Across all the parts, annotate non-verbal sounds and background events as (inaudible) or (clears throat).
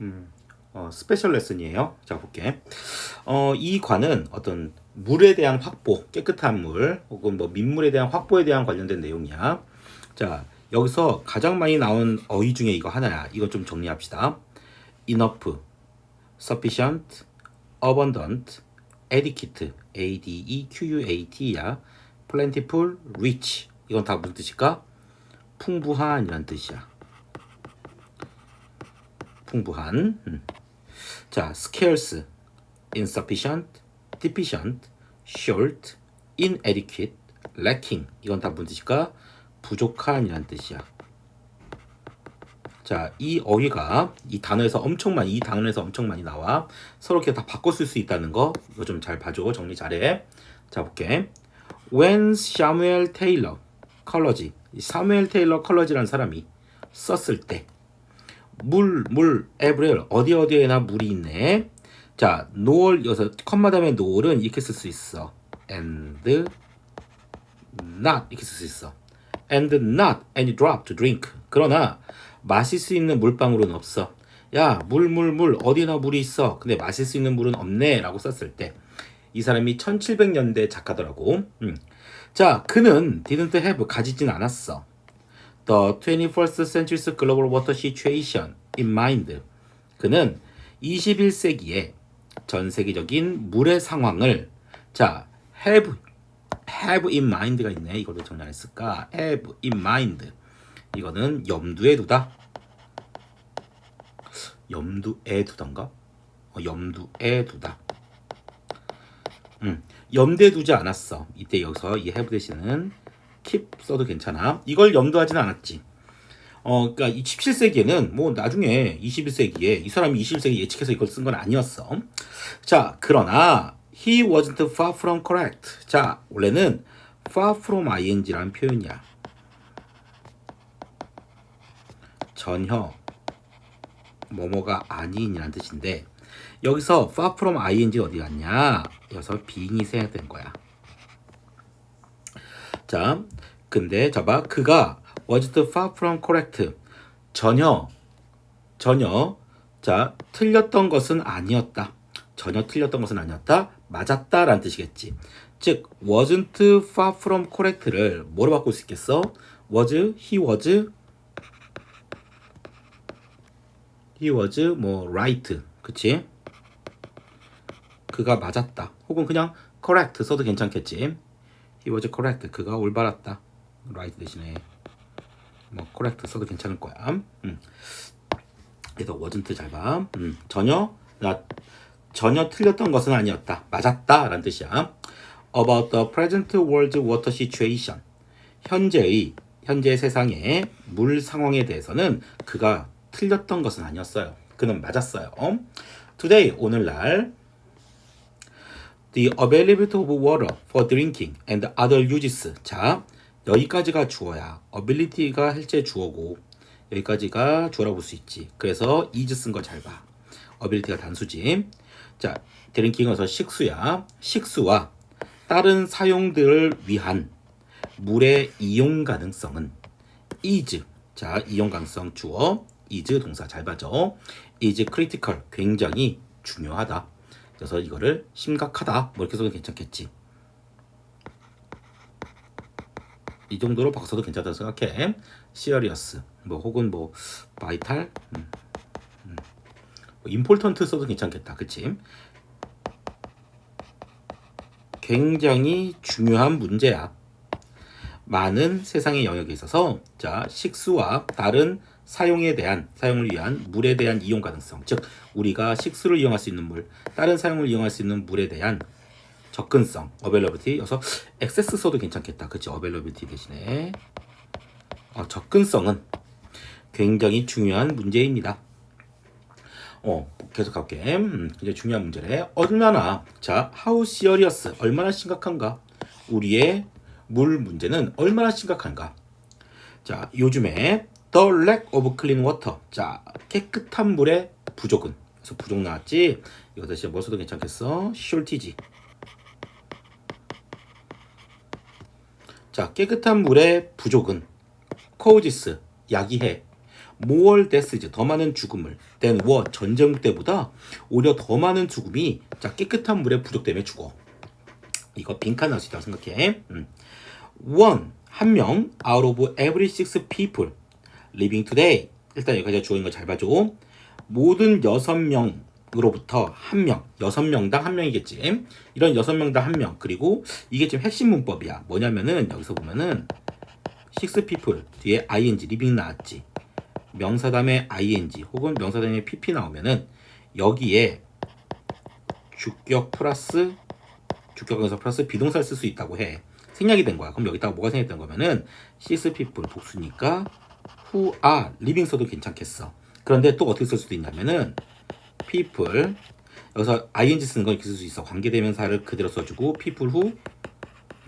음, 어, 스페셜 레슨이에요. 자 볼게. 어, 이 관은 어떤 물에 대한 확보, 깨끗한 물 혹은 뭐 민물에 대한 확보에 대한 관련된 내용이야. 자 여기서 가장 많이 나온 어휘 중에 이거 하나야. 이거 좀 정리합시다. enough, sufficient, abundant, adequate, a d e q u a t야. plentiful, rich. 이건 다 무슨 뜻일까? 풍부한이란 뜻이야. 풍부한. 음. 자, scarce, insufficient, deficient, short, inadequate, lacking. 이건 다 무슨 뜻일까? 부족한이란 뜻이야. 자, 이 어휘가 이 단어에서 엄청 많이 이 단어에서 엄청 많이 나와. 서로 이렇게 다 바꿔 쓸 수 있다는 거 이거 좀 잘 봐줘. 정리 잘해. 자, 볼게. When Samuel Taylor 컬러지 사무엘 테일러 컬러지라는 사람이 썼을 때 물, 물, 에브리얼 어디 어디에나 물이 있네. 자, 노을 여기서 컴마 다음에 노을은 이렇게 쓸 수 있어. and not 이렇게 쓸 수 있어. and not any drop to drink. 그러나 마실 수 있는 물방울은 없어. 야, 물, 물, 물 어디나 물이 있어. 근데 마실 수 있는 물은 없네 라고 썼을 때 이 사람이 1700년대 작가더라고. 음. 자, 그는 didn't have 가지진 않았어. The 21st century's global water situation in mind. 그는 21세기의 전 세계적인 물의 상황을 자, have have in mind가 있네. 이거를 정리 안 했을까? have in mind. 이거는 염두에 두다. 염두에 두던가? 어, 염두에 두다. 음, 염두에 두지 않았어. 이때 여기서 이 have 대신은 keep 써도 괜찮아. 이걸 염두하지는 않았지. 어, 그러니까 이 17세기에는 뭐 나중에 21세기에 이 사람이 21세기 예측해서 이걸 쓴 건 아니었어. 자, 그러나 he wasn't far from correct. 자, 원래는 far from ing라는 표현이야. 전혀 뭐뭐가 아닌이라는 뜻인데 여기서 far from ing 어디 갔냐? 여기서 being이 생략 된 거야. 자, 근데 잡아 그가 wasn't far from correct. 전혀 전혀 자 틀렸던 것은 아니었다. 전혀 틀렸던 것은 아니었다. 맞았다 라는 뜻이겠지. 즉 wasn't far from correct를 뭐로 바꿀 수 있겠어? was he was he was 뭐 right 그치? 그가 맞았다. 혹은 그냥 correct 써도 괜찮겠지. he was correct. 그가 올바랐다. Right 대신에 뭐 correct 써도 괜찮을 거야. 음. 그래서 wasn't 잘 봐. 음. 전혀 나 전혀 틀렸던 것은 아니었다. 맞았다 라는 뜻이야. About the present world water situation. 현재의 현재 세상의 물 상황에 대해서는 그가 틀렸던 것은 아니었어요. 그는 맞았어요. Today 오늘날 the availability of water for drinking and other uses. 자, 여기까지가 주어야. ability가 실제 주어고 여기까지가 주어라고 볼 수 있지. 그래서 is 쓴거 잘 봐. ability가 단수지. 자, 드링킹에서 식수야. 식수와 다른 사용들을 위한 물의 이용 가능성은 is. 자, 이용 가능성 주어 is 동사 잘 봐줘. is critical. 굉장히 중요하다. 그래서 이거를 심각하다. 뭐 이렇게 써도 괜찮겠지. 이 정도로 바꿔서도 괜찮다고 생각해. serious. 뭐 혹은 뭐 vital. 음. 음. 뭐 important 써도 괜찮겠다. 그치? 굉장히 중요한 문제야. 많은 세상의 영역에 있어서 자 식수와 다른 사용에 대한 사용을 위한 물에 대한 이용 가능성 즉 우리가 식수를 이용할 수 있는 물 다른 사용을 이용할 수 있는 물에 대한 접근성 availability. 여기서 access 써도 괜찮겠다. 그치? availability 대신에. 어, 접근성은 굉장히 중요한 문제입니다. 어 계속 갈게. 음, 굉장히 중요한 문제래. 얼마나 자 how serious 얼마나 심각한가? 우리의 물 문제는 얼마나 심각한가? 자 요즘에 the lack of clean water. 자 깨끗한 물의 부족은. 그래서 부족 나왔지? 이거 대신 뭐 써도 괜찮겠어? shortage 자 깨끗한 물의 부족은 causes 야기해 more deaths 더 많은 죽음을 than war 전쟁 때보다 오히려 더 많은 죽음이 자 깨끗한 물의 부족 때문에 죽어. 이거 빈칸 날수 있다고 생각해. 음. 한명 out of every six people living today 일단 여기까지 주어진 거잘 봐줘. 모든 여섯 명 으로부터 한 명, 여섯 명당 한 명이겠지. 이런 여섯 명당 한 명. 그리고 이게 지금 핵심 문법이야. 뭐냐면은 여기서 보면은 six people 뒤에 ing living 나왔지. 명사 다음에 ing 혹은 명사 다음에 pp 나오면은 여기에 주격 플러스 주격에서 플러스 비동사를 쓸 수 있다고 해. 생략이 된 거야. 그럼 여기다가 뭐가 생략된 거면은 six people 복수니까 who are living 써도 괜찮겠어. 그런데 또 어떻게 쓸 수도 있냐면은 people 여기서 ing 쓰는 건 이렇게 쓸 수 있어. 관계대명사를 그대로 써주고 people who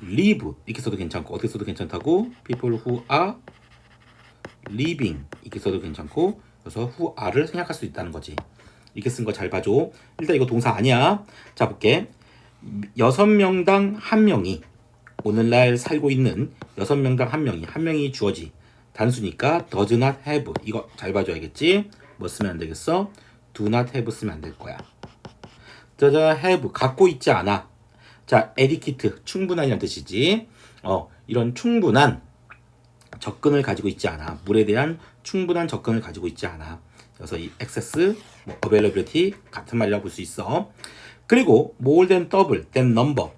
live 이렇게 써도 괜찮고 어떻게 써도 괜찮다고 people who are living 이렇게 써도 괜찮고 그래서 who are를 생략할 수 있다는 거지. 이렇게 쓴 거 잘 봐줘. 일단 이거 동사 아니야. 자 볼게. 여섯 명당 한 명이 오늘날 살고 있는 여섯 명당 한 명이 한 명이 주어지 단수니까 does not have 이거 잘 봐줘야겠지. 뭐 쓰면 안 되겠어? Do not have 쓰면 안 될 거야. not have 갖고 있지 않아. 자, adequate 충분한이란 뜻이지. 어, 이런 충분한 접근을 가지고 있지 않아. 물에 대한 충분한 접근을 가지고 있지 않아. 그래서 이 access, 뭐 availability 같은 말이라고 볼 수 있어. 그리고 more than double than number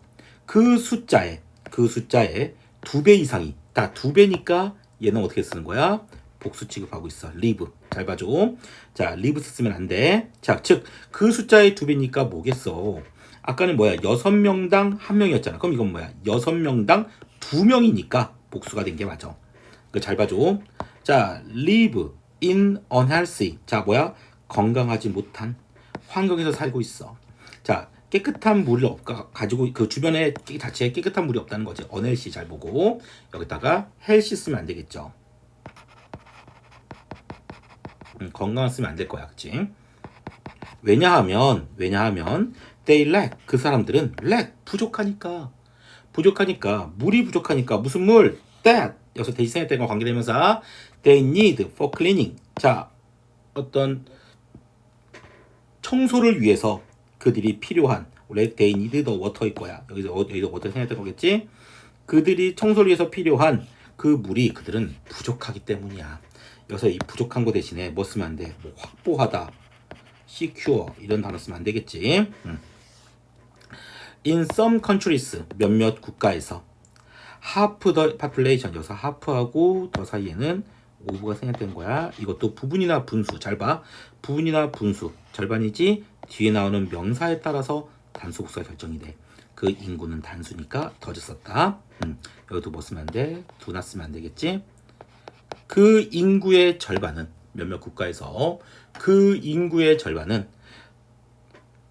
그 숫자에 그 숫자에 두 배 이상이 다 두 배니까 얘는 어떻게 쓰는 거야? 복수 취급하고 있어. live 잘 봐줘. 자, live 쓰면 안 돼. 자, 즉 그 숫자의 두 배니까 뭐겠어? 아까는 뭐야? 여섯 명당 한 명이었잖아. 그럼 이건 뭐야? 여섯 명당 두 명이니까 복수가 된 게 맞아. 그 잘 봐줘. 자, live in unhealthy. 자, 뭐야? 건강하지 못한 환경에서 살고 있어. 자, 깨끗한 물을 없, 가지고 그 주변에 깨- 자체에 깨끗한 물이 없다는 거지. unhealthy 잘 보고 여기다가 healthy 쓰면 안 되겠죠. 음, 건강 쓰면 안 될 거야, 그치? 왜냐하면 왜냐하면 they lack. 그 사람들은 lack. 부족하니까. 부족하니까 물이 부족하니까. 무슨 물? that. 여기서 대신에 때과 관계되면서 they need for cleaning. 자 어떤 청소를 위해서 그들이 필요한 원래 they need the water일 거야. 여기서 어- 여기서 water 생각될 거겠지? 그들이 청소를 위해서 필요한 그 물이 그들은 부족하기 때문이야 여기서 이 부족한 거 대신에 뭐 쓰면 안 돼 뭐 확보하다 secure 이런 단어 쓰면 안 되겠지. 음. In some countries 몇몇 국가에서 half the population 여기서 half하고 더 사이에는 오브가 생략된 거야. 이것도 부분이나 분수 잘 봐. 부분이나 분수 절반이지 뒤에 나오는 명사에 따라서 단수 복수가 결정이 돼. 그 인구는 단수니까 더즈 썼다. 음. 여기도 뭐 쓰면 안 돼? 두나 쓰면 안 되겠지? 그 인구의 절반은 몇몇 국가에서 그 인구의 절반은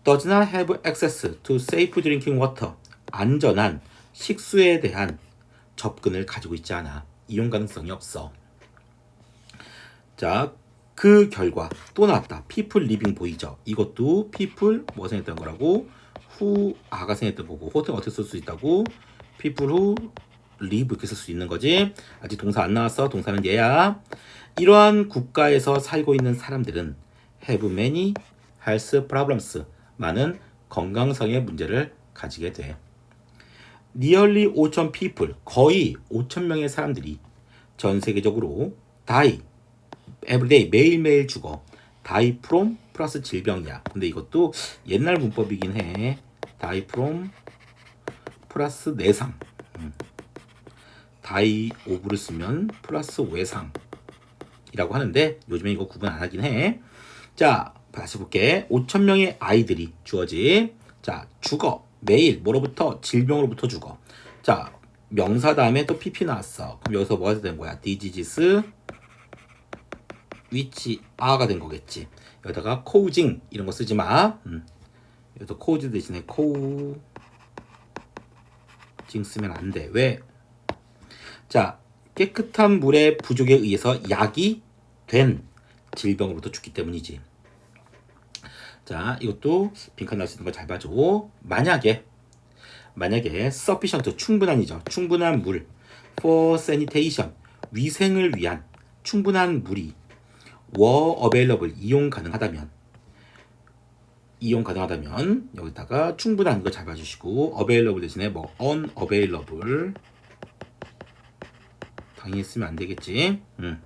does not have access to safe drinking water 안전한 식수에 대한 접근을 가지고 있지 않아 이용 가능성이 없어. 자, 그 결과 또 나왔다. people living 보이죠? 이것도 people 뭐가 생겼던 거라고? who 아가 생겼던 거고 호텔 어떻게 쓸 수 있다고? people who live 이렇게 쓸 수 있는 거지. 아직 동사 안 나왔어. 동사는 얘야. 이러한 국가에서 살고 있는 사람들은 have many health problems 많은 건강상의 문제를 가지게 돼. nearly 5천 people 거의 5천 명의 사람들이 전 세계적으로 die everyday 매일매일 죽어 die from 플러스 질병이야. 근데 이것도 옛날 문법이긴 해. die from 플러스 내상. 음. die of를 쓰면 플러스 외상. 이라고 하는데 요즘에 이거 구분 안 하긴 해. 자, 다시 볼게. 5천 명의 아이들이 주어지. 자, 죽어. 매일 뭐로부터 질병으로부터 죽어. 자, 명사 다음에 또 pp 나왔어. 그럼 여기서 뭐가 된 거야? diseases which are가 된 거겠지. 여기다가 causing 이런 거 쓰지 마. 음. 여기서 cause 대신에 causing 쓰면 안 돼. 왜? 자, 깨끗한 물의 부족에 의해서 약이 된 질병으로부터 죽기 때문이지. 자, 이것도 빈칸 날 수 있는 거 잘 봐줘. 만약에 만약에 sufficient 충분한이죠. 충분한 물 for sanitation 위생을 위한 충분한 물이 were available 이용 가능하다면 이용 가능하다면 여기다가 충분한 거 잘 봐주시고 available 대신에 뭐 unavailable 당연히 쓰면 안 되겠지. 음.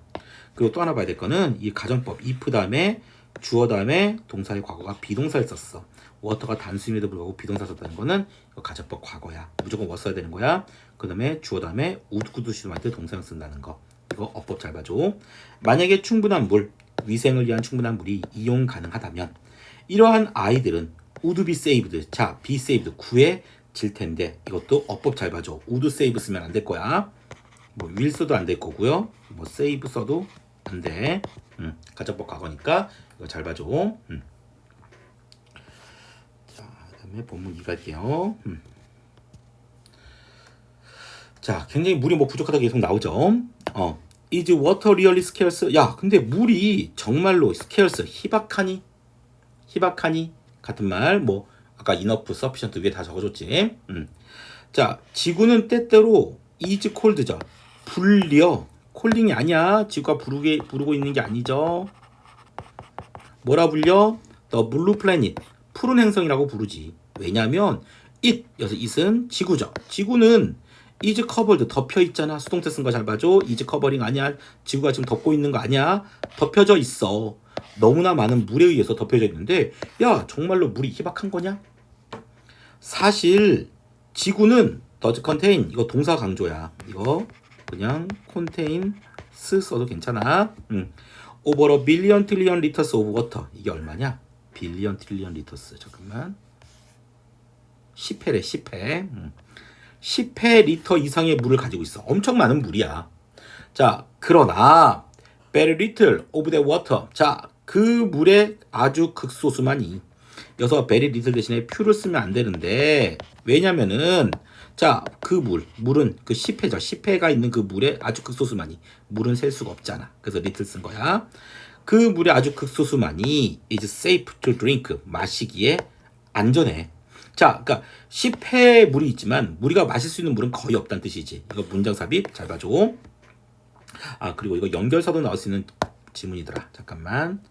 그리고 또 하나 봐야 될 거는 이 가정법 if 다음에 주어 다음에 동사의 과거가 비동사를 썼어. 워터가 단수임에도 불구하고 비동사 썼다는 거는 가정법 과거야. 무조건 워 써야 되는 거야. 그 다음에 주어 다음에 우드구두시할 때 동사형 쓴다는 거. 이거 어법 잘 봐줘. 만약에 충분한 물, 위생을 위한 충분한 물이 이용 가능하다면 이러한 아이들은 would be saved. 자, be saved 구해질 텐데 이것도 어법 잘 봐줘. would save 쓰면 안 될 거야. 뭐 will 써도 안 될 거고요. 뭐 save 써도 안 돼. 음, 가정법 과거니까 이거 잘 봐줘. 음. 자, 그다음에 본문 2 갈게요. 음. 자, 굉장히 물이 뭐 부족하다 계속 나오죠. 어, is water really scarce? 야, 근데 물이 정말로 scarce 희박하니? 희박하니? 같은 말, 뭐 아까 enough, sufficient 위에 다 적어줬지. 음. 자, 지구는 때때로 is cold죠. 불려. 콜링이 아니야. 지구가 부르게 부르고 있는 게 아니죠. 뭐라 불려? The Blue Planet. 푸른 행성이라고 부르지. 왜냐면 it 여기서 it은 지구죠. 지구는 is covered 덮여 있잖아. 수동태 쓴 거 잘 봐줘. is covering 아니야. 지구가 지금 덮고 있는 거 아니야. 덮여져 있어. 너무나 많은 물에 의해서 덮여져 있는데 야 정말로 물이 희박한 거냐? 사실 지구는 does contain 이거 동사 강조야. 이거 그냥 contain 스 써도 괜찮아. 음. over a billion trillion liters of water 이게 얼마냐? billion trillion liters 잠깐만 10회래 10회 음. 10회 리터 이상의 물을 가지고 있어 엄청 많은 물이야 자 그러나 very little of the water 자 그 물의 아주 극소수만이 여기서 very little 대신에 퓨를 쓰면 안 되는데 왜냐면은 자, 그 물, 물은 그 10회죠. 10회가 있는 그 물에 아주 극소수만이 물은 셀 수가 없잖아. 그래서 리틀 쓴 거야. 그 물의 아주 극소수만이 is safe to drink 마시기에 안전해. 자, 그러니까 10회 물이 있지만 우리가 마실 수 있는 물은 거의 없다는 뜻이지. 이거 문장 삽입 잘 봐줘. 아, 그리고 이거 연결사도 나올 수 있는 지문이더라. 잠깐만.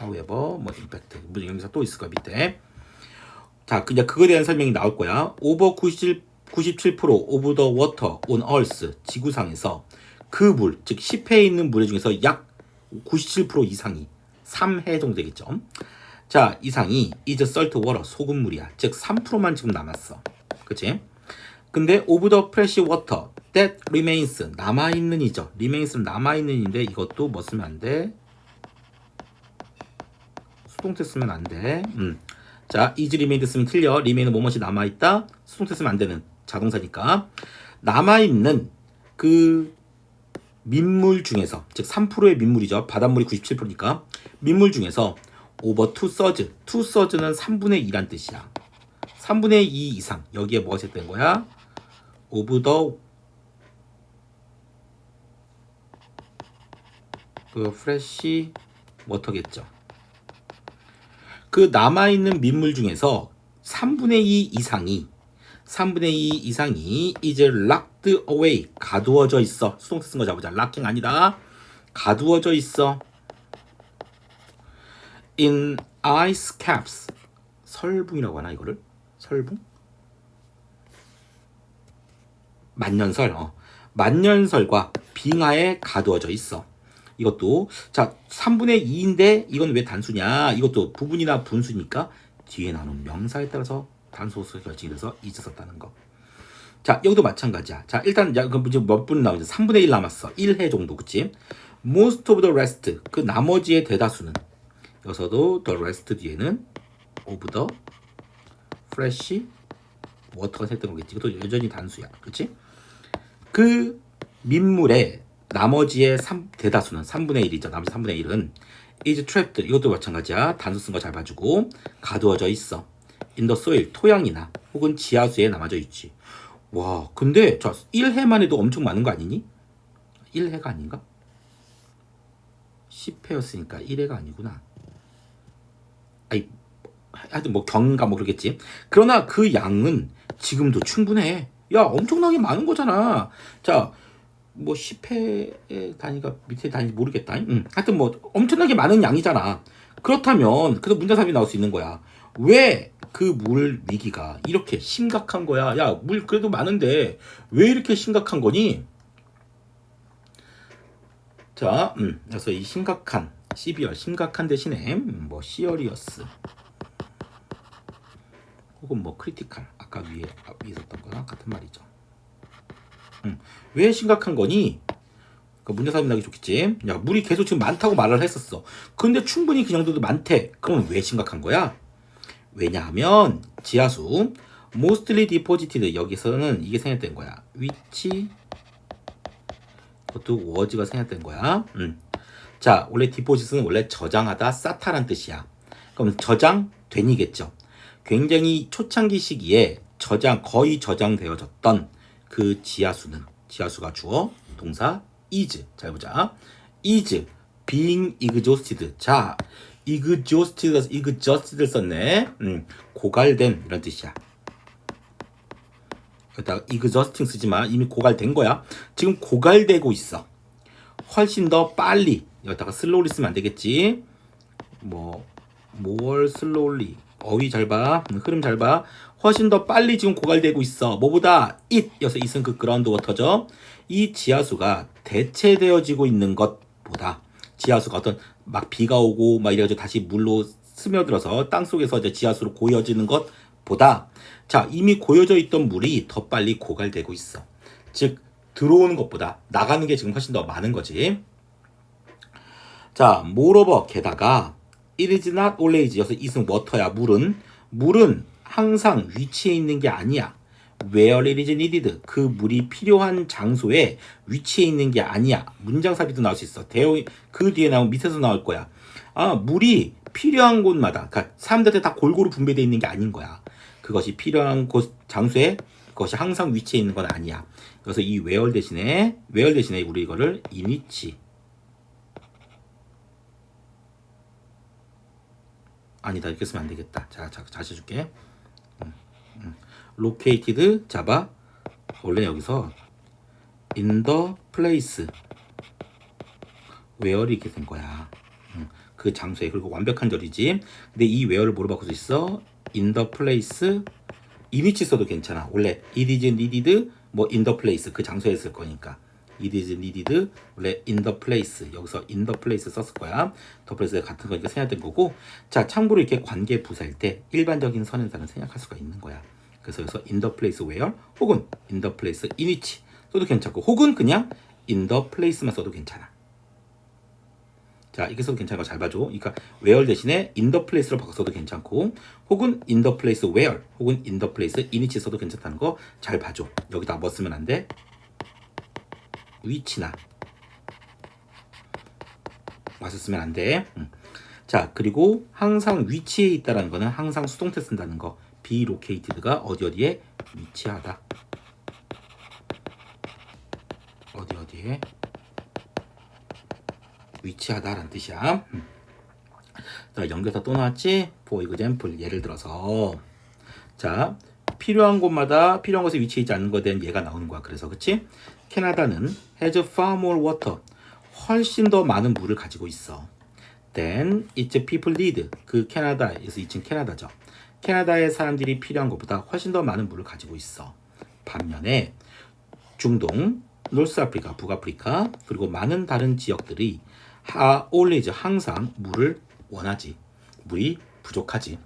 however, 뭐 impact. 문장 연결사 또 있을 거야, 밑에. 자, 그냥 그거에 대한 설명이 나올 거야. over 97 97% of the water on earth 지구상에서 그 물, 즉 10회에 있는 물 중에서 약 97% 이상이 3회 정도 되겠죠. 자, 이상이 is salt water 소금물이야. 즉 3%만 지금 남았어. 그치? 근데 of the fresh water that remains 남아 있는 이죠. remains는 남아 있는인데 이것도 뭐 쓰면 안 돼? 수동태 쓰면 안 돼. 음. 자, is remained 쓰면 틀려. remain은 뭐뭐이 남아 있다. 수동태 쓰면 안 되는 자동사니까 남아 있는 그 민물 중에서 즉 3%의 민물이죠. 바닷물이 97%니까 민물 중에서 over two thirds, two thirds는 3분의 2란 뜻이야. 3분의 2 이상 여기에 뭐가 set된 거야? of the 그 fresh water겠죠. 그 남아 있는 민물 중에서 3분의 2 이상이 3분의 2 이상이 is locked away 가두어져 있어. 수동태 쓴거 잡으자 locking 아니다. 가두어져 있어. In ice caps. 설붕이라고 하나 이거를? 설붕? 만년설 어. 만년설과 빙하에 가두어져 있어. 이것도 자 3분의 2인데 이건 왜 단수냐 이것도 부분이나 분수니까 뒤에 나오는 명사에 따라서 단소수 결정이 돼서 있었다는 거. 자, 여기도 마찬가지야. 자, 일단 몇분 남았어? 3분의 1 남았어. 1회 정도, 그치? Most of the rest, 그 나머지의 대다수는 여기서도 the rest 뒤에는 of the fresh water가 했던 거겠지. 이것도 여전히 단수야, 그치? 그 민물의 나머지의 3, 대다수는 3분의 1이죠. 나머지 3분의 1은 is trapped. 이것도 마찬가지야. 단수 쓴 거 잘 봐주고 가두어져 있어. The soil 토양이나 혹은 지하수에 남아져 있지. 와, 근데 자 1회만 해도 엄청 많은 거 아니니? 1회가 아닌가? 10회였으니까 1회가 아니구나. 아이, 하여튼 뭐 경가 뭐 그러겠지. 그러나 그 양은 지금도 충분해. 야, 엄청나게 많은 거잖아. 자, 뭐 10회 단위가 밑에 단위 모르겠다. 음. 하여튼 뭐 엄청나게 많은 양이잖아. 그렇다면 그래서 문제삽이 나올 수 있는 거야. 왜 그 물 위기가 이렇게 심각한 거야? 야, 물 그래도 많은데 왜 이렇게 심각한 거니? 자, 음, 그래서 이 심각한 12월 심각한 대신에 음, 뭐 시어리어스 혹은 뭐 크리티컬 아까 위에 위에 있었던 거랑 같은 말이죠. 음, 왜 심각한 거니? 그 문제 삼이 나기 좋겠지. 야 물이 계속 지금 많다고 말을 했었어. 근데 충분히 그 정도도 많대. 그럼 왜 심각한 거야? 왜냐하면 지하수 mostly deposited 여기서는 이게 생략된 거야. 위치 그것도 워즈가 생략된 거야. 음. 자, 원래 디포짓은 원래 저장하다 쌓다란 뜻이야. 그럼 저장된이겠죠. 굉장히 초창기 시기에 저장 거의 저장되어졌던 그 지하수는 지하수가 주어 동사 is 잘 보자. is being exhausted. 자, exhausted exhausted를 썼네. 음, 고갈된 이런 뜻이야. 여기다가 exhausting 쓰지 마. 이미 고갈된 거야. 지금 고갈되고 있어. 훨씬 더 빨리 여기다가 slowly 쓰면 안 되겠지. 뭐 more slowly 어휘 잘 봐. 음, 흐름 잘 봐. 훨씬 더 빨리 지금 고갈되고 있어. 뭐보다 it 여기서 it은 그 그라운드 워터죠. 이 지하수가 대체되어지고 있는 것보다 지하수가 어떤 막 비가 오고 막 이래가지고 다시 물로 스며들어서 땅 속에서 이제 지하수로 고여지는 것보다 자 이미 고여져 있던 물이 더 빨리 고갈되고 있어. 즉 들어오는 것보다 나가는 게 지금 훨씬 더 많은 거지. 자, moreover 게다가 it is not always 여기서 is은 water야 물은 물은 항상 위치에 있는 게 아니야. Where it is needed 그 물이 필요한 장소에 위치해 있는 게 아니야. 문장 삽입도 나올 수 있어. 대어 그 뒤에 나온 밑에서 나올 거야. 아 물이 필요한 곳마다 그러니까 사람들한테 다 골고루 분배되어 있는 게 아닌 거야. 그것이 필요한 곳 장소에 그것이 항상 위치해 있는 건 아니야. 그래서 이 where 대신에 where 대신에 우리 이거를 in which 아니다 이렇게 쓰면 안 되겠다. 자, 자 다시 해줄게. 음, 음. Located 잡아 원래 여기서 in the place where이 이렇게 된 거야. 음, 그 장소에 그리고 완벽한 절이지. 근데 이 where를 뭐로 바꿀 수 있어? in the place 이니치 써도 괜찮아. 원래 it is needed 뭐 in the place 그 장소에 쓸 거니까. it is needed 원래 in the place 여기서 in the place 썼을 거야. the place 같은 거니까 생략된 거고. 자 참고로 이렇게 관계 부사일 때 일반적인 선행사는 생략할 수가 있는 거야. 그래서 여기서 in the place where 혹은 in the place in which 써도 괜찮고 혹은 그냥 in the place만 써도 괜찮아. 자, 이게 써도 괜찮은 거 잘 봐줘. 그러니까 where 대신에 in the place로 바꿔서도 괜찮고 혹은 in the place where 혹은 in the place in which 써도 괜찮다는 거 잘 봐줘. 여기다 뭐 쓰면 안 돼? 위치나 와서 쓰면 안 돼. 음. 자, 그리고 항상 위치에 있다라는 거는 항상 수동태 쓴다는 거. Located가 어디 어디에 위치하다. 어디 어디에 위치하다라는 뜻이야. 음. 자, 연결사 또 나왔지? for example 예를 들어서 자 필요한 곳마다 필요한 곳에 위치해 있지 않는 것에 대한 예가 나오는 거야. 그래서 그치? 캐나다는 has far more water 훨씬 더 많은 물을 가지고 있어. Then its people need 그 캐나다에서 2층 캐나다죠. 캐나다의 사람들이 필요한 것보다 훨씬 더 많은 물을 가지고 있어. 반면에 중동, 노스 아프리카, 북아프리카 그리고 많은 다른 지역들이 하 always 항상 물을 원하지. 물이 부족하지.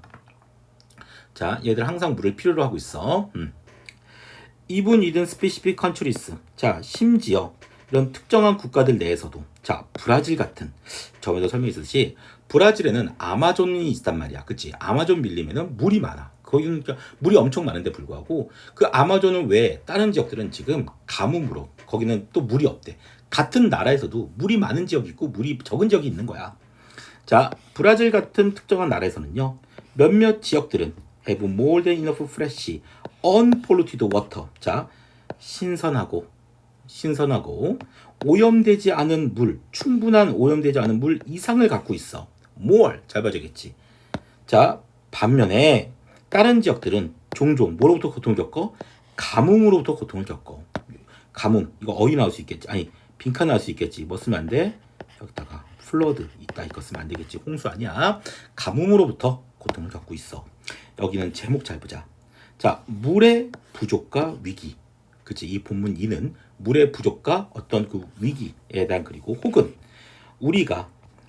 자, 얘들 항상 물을 필요로 하고 있어. 음. even within specific countries. 자, 심지어 이런 특정한 국가들 내에서도 자, 브라질 같은 저번에도 설명했듯이 브라질에는 아마존이 있단 말이야. 그치? 아마존 밀림에는 물이 많아. 거기는 그러니까 물이 엄청 많은데 불구하고 그 아마존은 왜 다른 지역들은 지금 가뭄으로 거기는 또 물이 없대. 같은 나라에서도 물이 많은 지역이 있고 물이 적은 지역이 있는 거야. 자, 브라질 같은 특정한 나라에서는요. 몇몇 지역들은 have more than enough fresh, unpolluted water. 자, 신선하고 신선하고 오염되지 않은 물, 충분한 오염되지 않은 물 이상을 갖고 있어. More 잘 봐줘야겠지. 자, 반면에 다른 지역들은 종종 뭐로부터 고통을 겪어? 가뭄으로부터 고통을 겪어. 가뭄 이거 어휘 나올 수 있겠지. 아니 빈칸 나올 수 있겠지. 뭐 쓰면 안 돼? 여기다가 플러드 있다 이거 쓰면 안 되겠지. 홍수 아니야. 가뭄으로부터 고통을 겪고 있어. 여기는 제목 잘 보자. 자, 물의 부족과 위기. 그치? 이 본문 2는 물의 부족과 어떤 그 위기에 대한 그리고 혹은 우리가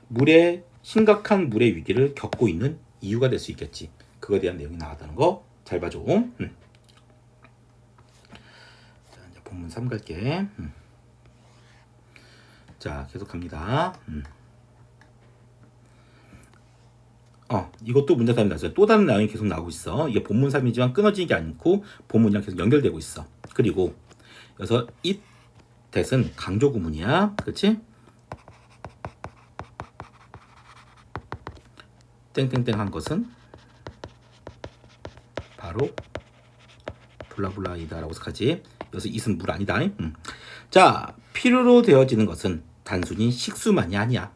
물의 심각한 물의 위기를 겪고 있는 이유가 될 수 있겠지. 그거에 대한 내용이 나왔다는 거 잘 봐줘. 음. 자, 이제 본문 3 갈게. 음. 자, 계속 갑니다. 음. 어, 이것도 문제 삼이 나왔어요. 또 다른 내용이 계속 나오고 있어. 이게 본문 3이지만 끊어지는 게 않고 본문이랑 계속 연결되고 있어. 그리고 여기서 it that은 강조 구문이야. 그렇지? 땡땡땡 한 것은 바로 블라블라이다라고 생각하지. 여기서 it은 물 아니다. 음. 자, 필요로 되어지는 것은 단순히 식수만이 아니야.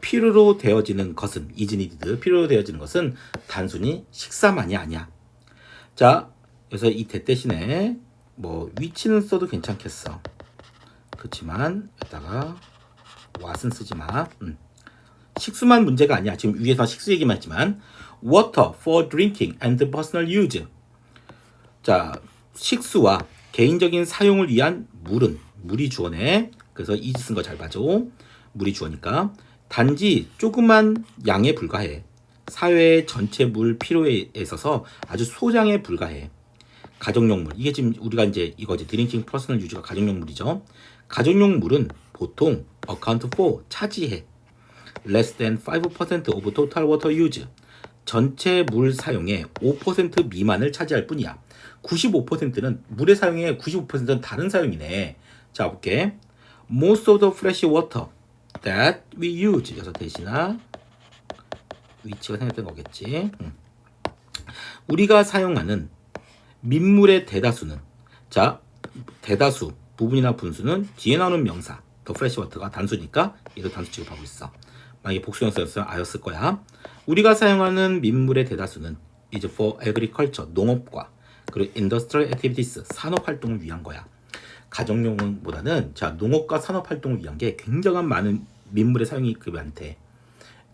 필요로 되어지는 것은 이즈니디드 필요로 되어지는 것은 단순히 식사만이 아니야. 자, 그래서 이 대 대신에 뭐 위치는 써도 괜찮겠어. 그렇지만 여기다가 what은 쓰지 마. 음. 식수만 문제가 아니야. 지금 위에서 식수 얘기만 했지만 water for drinking and personal use. 자, 식수와 개인적인 사용을 위한 물은 물이 주어네. 그래서 이쓴거 잘 봐줘. 물이 주어니까 단지 조그만 양에 불과해. 사회의 전체 물 필요에 있어서 아주 소량에 불과해. 가정용 물. 이게 지금 우리가 이제 이거지. 드링킹 퍼스널 유즈가 가정용 물이죠. 가정용 물은 보통 account for 차지해. Less than 5% of total water use. 전체 물 사용의 5% 미만을 차지할 뿐이야. 95%는 물의 사용의 95%는 다른 사용이네. 자, 볼게. Most of the fresh water that we use. 여기서 대신아 위치가 생겼던 거겠지. 음. 우리가 사용하는 민물의 대다수는 자 대다수 부분이나 분수는 뒤에 나오는 명사 더 프레시 워터가 단수니까 얘도 단수 취급하고 있어. 만약에 복수형사였으면 아였을 거야. 우리가 사용하는 민물의 대다수는 is for agriculture 농업과 그리고 industrial activities 산업 활동을 위한 거야. 가정용보다는 자 농업과 산업 활동을 위한 게 굉장한 많은 민물의 사용이 그 많대.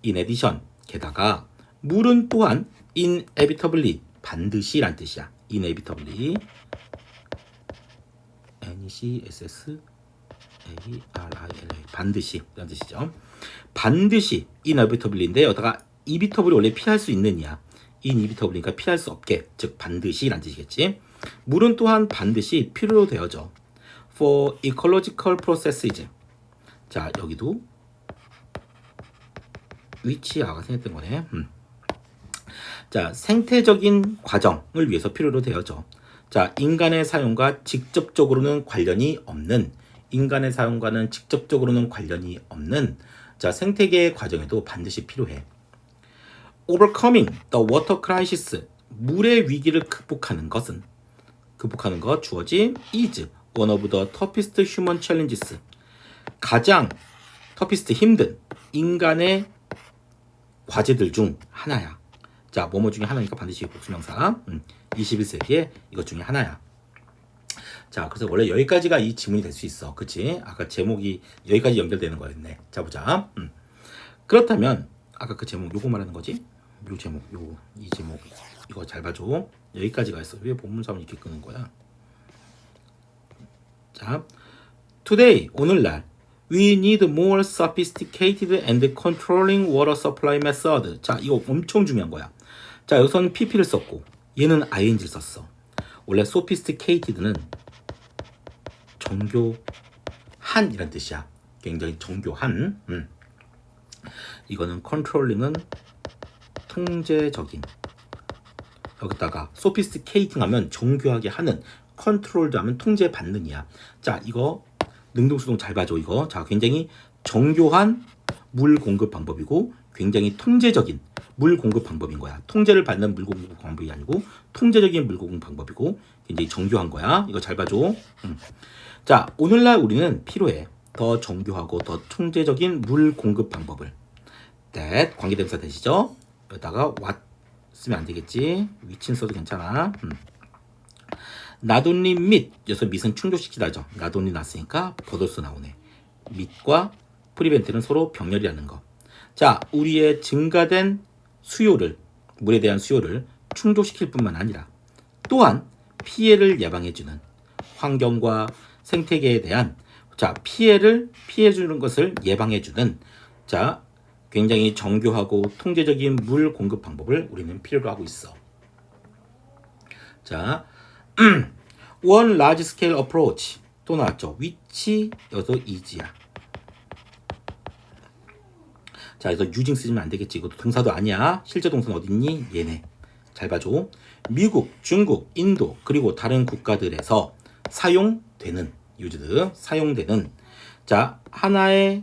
In addition 게다가 물은 또한 inevitably 반드시란 뜻이야. inevitably N E C S S A R I L A 반드시 이런 뜻이죠. 반드시 inevitably인데 여기다가 inevitably 원래 피할 수 있느냐? inevitably니까 피할 수 없게 즉 반드시란 뜻이겠지. 물은 또한 반드시 필요로 되어져. for ecological processes. 자 여기도 위치 아가 생겼던 거네. 음. 자, 생태적인 과정을 위해서 필요로 되어져. 자, 인간의 사용과 직접적으로는 관련이 없는 인간의 사용과는 직접적으로는 관련이 없는 자, 생태계의 과정에도 반드시 필요해. Overcoming the water crisis. 물의 위기를 극복하는 것은 극복하는 것 주어진 is one of the toughest human challenges. 가장 터피스트 힘든 인간의 과제들 중 하나야. 자, 뭐뭐 중에 하나니까 반드시 복수명사. 음, 21세기에 이것 중에 하나야. 자, 그래서 원래 여기까지가 이 지문이 될 수 있어. 그치? 아까 제목이 여기까지 연결되는 거였네. 자, 보자. 음. 그렇다면, 아까 그 제목, 요거 말하는 거지? 요 제목, 요, 이 제목. 이거 잘 봐줘. 여기까지가 있어. 왜 본문사원 이렇게 끄는 거야? 자, today, 오늘날, We need more sophisticated and controlling water supply method. 자, 이거 엄청 중요한 거야. 자, 여기서는 pp를 썼고, 얘는 ing를 썼어. 원래 sophisticated는 정교한이란 뜻이야. 굉장히 정교한. 음. 이거는 controlling은 통제적인. 여기다가 sophisticating 하면 정교하게 하는, controlled 하면 통제받는이야. 자, 이거 능동수동 잘 봐줘 이거. 자, 굉장히 정교한 물 공급 방법이고 굉장히 통제적인 물 공급 방법인 거야. 통제를 받는 물 공급 방법이 아니고 통제적인 물 공급 방법이고 굉장히 정교한 거야. 이거 잘 봐줘. 음. 자, 오늘날 우리는 필요해. 더 정교하고 더 통제적인 물 공급 방법을. that 관계대명사 되시죠? 여기다가 what 쓰면 안 되겠지. 위치는 써도 괜찮아. 음. only meet 여기서 meet은 충족시키다죠. only 났으니까 버더스 나오네. meet과 prevent는 서로 병렬이라는 거. 자, 우리의 증가된 수요를 물에 대한 수요를 충족시킬 뿐만 아니라 또한 피해를 예방해주는 환경과 생태계에 대한 자 피해를 피해 주는 것을 예방해 주는 자 굉장히 정교하고 통제적인 물 공급 방법을 우리는 필요로 하고 있어. 자, (clears throat) one large scale approach 또 나왔죠. 위치 여기서 이지야. 자, 그래서 유징 쓰면 안 되겠지. 이것도 동사도 아니야. 실제 동사는 어디 있니? 얘네. 잘 봐줘. 미국, 중국, 인도 그리고 다른 국가들에서 사용되는 유즈드 사용되는 자 하나의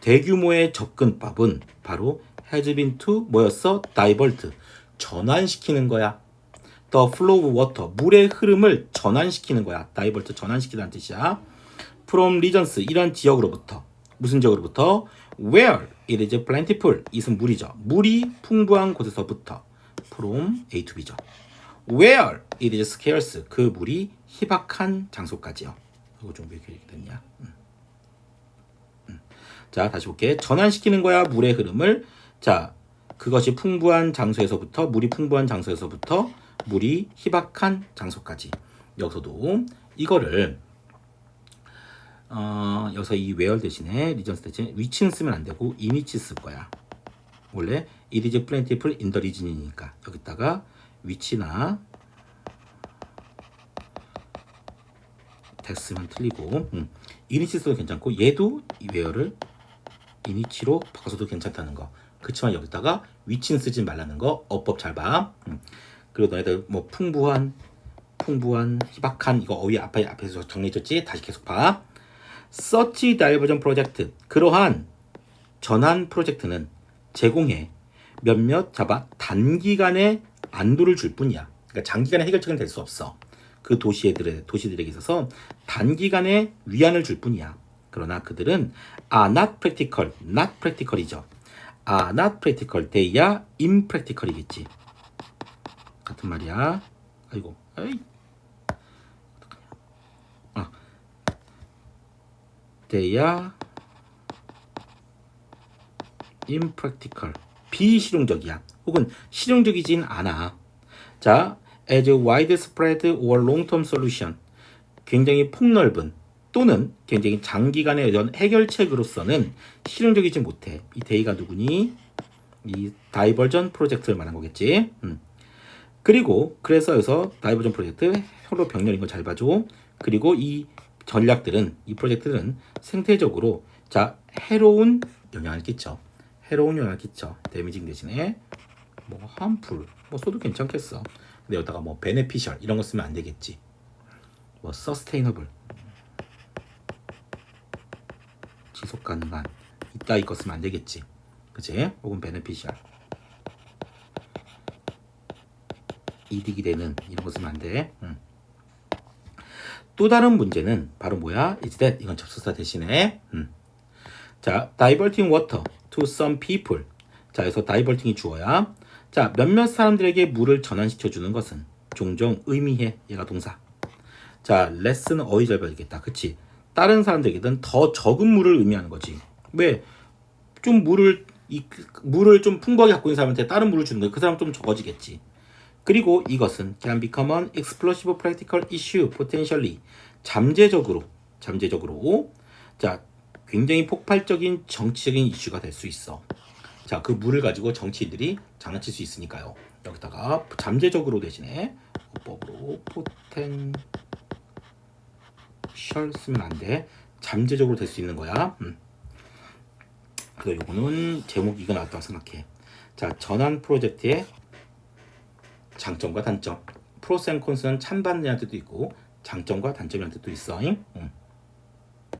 대규모의 접근법은 바로 has been to 뭐였어? divert 전환시키는 거야. the flow of water 물의 흐름을 전환시키는 거야. divert 전환시키다는 뜻이야. from regions 이런 지역으로부터 무슨 지역으로부터 where it is plentiful 이것은 물이죠. 물이 풍부한 곳에서부터 from A to B죠. where it is scarce 그 물이 희박한 장소까지요. 이거 좀왜 이렇게 됐냐? 음. 음. 자 다시 볼게. 전환시키는 거야 물의 흐름을. 자 그것이 풍부한 장소에서부터 물이 풍부한 장소에서부터 물이 희박한 장소까지. 여기서도 이거를 어, 여기서 이 where 대신에 리전스 대신에 위치는 쓰면 안 되고 이니치 쓸 거야. 원래 it is plentiful in the region이니까 여기다가 위치나 텍스만 틀리고 음. 이니치 써도 괜찮고 얘도 이 where를 이니치로 바꿔서도 괜찮다는 거. 그렇지만 여기다가 위치는 쓰지 말라는 거. 어법 잘 봐. 음. 그리고 너희들 뭐 풍부한 풍부한 희박한 이거 어휘 앞에 앞에서 정리해줬지? 다시 계속 봐. 서치 다이버전 프로젝트 그러한 전환 프로젝트는 제공해 몇몇 잡아 단기간에 안도를 줄 뿐이야. 그러니까 장기간에 해결책은 될 수 없어. 그 도시애들의 도시들에게 있어서 단기간에 위안을 줄 뿐이야. 그러나 그들은 are not practical, not practical이죠. are not practical, they are impractical이겠지. 같은 말이야. 아이고, 에이. 아, they are impractical. 비실용적이야. 혹은 실용적이진 않아. 자, as widespread or long-term solution. 굉장히 폭넓은 또는 굉장히 장기간의 이런 해결책으로서는 실용적이지 못해. 이 데이가 누구니? 이 다이버전 프로젝트를 말한 거겠지. 음. 그리고 그래서 여기서 다이버전 프로젝트 서로 병렬인 거잘 봐줘. 그리고 이 전략들은 이 프로젝트들은 생태적으로 자 해로운 영향을 끼쳐. 해로운 영향을 끼쳐. 데미징 대신에 뭐 harmful 뭐 써도 괜찮겠어. 근데 여기다가 뭐 beneficial 이런 거 쓰면 안 되겠지. 뭐 sustainable 지속 가능한 이따 이거 쓰면 안 되겠지. 그치? 혹은 beneficial 이득이 되는 이런 거 쓰면 안 돼. 응. 또 다른 문제는 바로 뭐야? is that 이건 접속사 대신에 음. 자, diverting water to some people. 자, 여기서 diverting이 주어야. 자, 몇몇 사람들에게 물을 전환시켜 주는 것은 종종 의미해. 얘가 동사. 자, less는 어휘 잘 봐야겠다. 그치? 다른 사람들에게는 더 적은 물을 의미하는 거지. 왜? 좀 물을 이 물을 좀 풍부하게 갖고 있는 사람한테 다른 물을 주는 거야. 그 사람 좀 적어지겠지. 그리고 이것은 can become an explosive practical issue potentially 잠재적으로 잠재적으로 자 굉장히 폭발적인 정치적인 이슈가 될 수 있어. 자 그 물을 가지고 정치인들이 장난칠 수 있으니까요. 여기다가 잠재적으로 대신에 어법으로 potential 쓰면 안 돼. 잠재적으로 될 수 있는 거야. 음. 그래서 요거는 제목 이거 나왔다고 생각해. 자 전환 프로젝트의 장점과 단점. 프로스 앤 콘스는 찬반이라는 뜻도 있고 장점과 단점이라는 뜻도 있어. 응? 응.